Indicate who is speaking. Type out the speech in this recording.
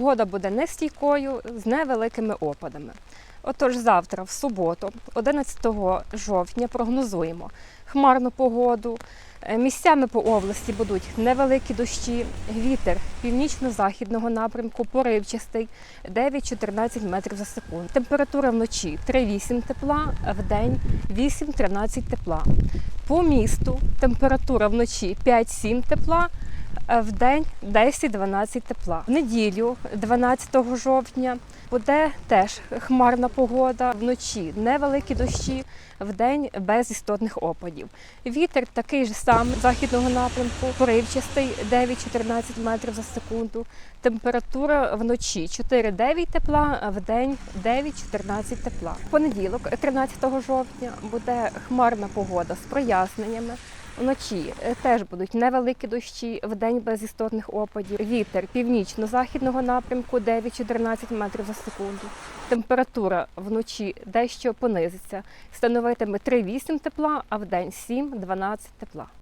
Speaker 1: Погода буде нестійкою з невеликими опадами. Отож, завтра, в суботу, 11 жовтня, прогнозуємо хмарну погоду. Е, Місцями по області будуть невеликі дощі, вітер північно-західного напрямку, поривчастий 9-14 метрів за секунду. Температура вночі 3-8 тепла, в день 8-13 тепла. По місту температура вночі 5-7 тепла, а в день 10-12 тепла. В неділю, 12 жовтня, буде теж хмарна погода. Вночі невеликі дощі, в день без істотних опадів. Вітер такий же самий західного напрямку, поривчастий 9-14 метрів за секунду. Температура вночі 4-9 тепла, в день 9-14 тепла. В понеділок, 13 жовтня, буде хмарна погода з проясненнями. Вночі е, теж будуть невеликі дощі, вдень без істотних опадів. Вітер північно-західного напрямку 9-14 метрів за секунду. Температура вночі дещо понизиться. Становитиме 3-8 тепла, а вдень 7-12 тепла.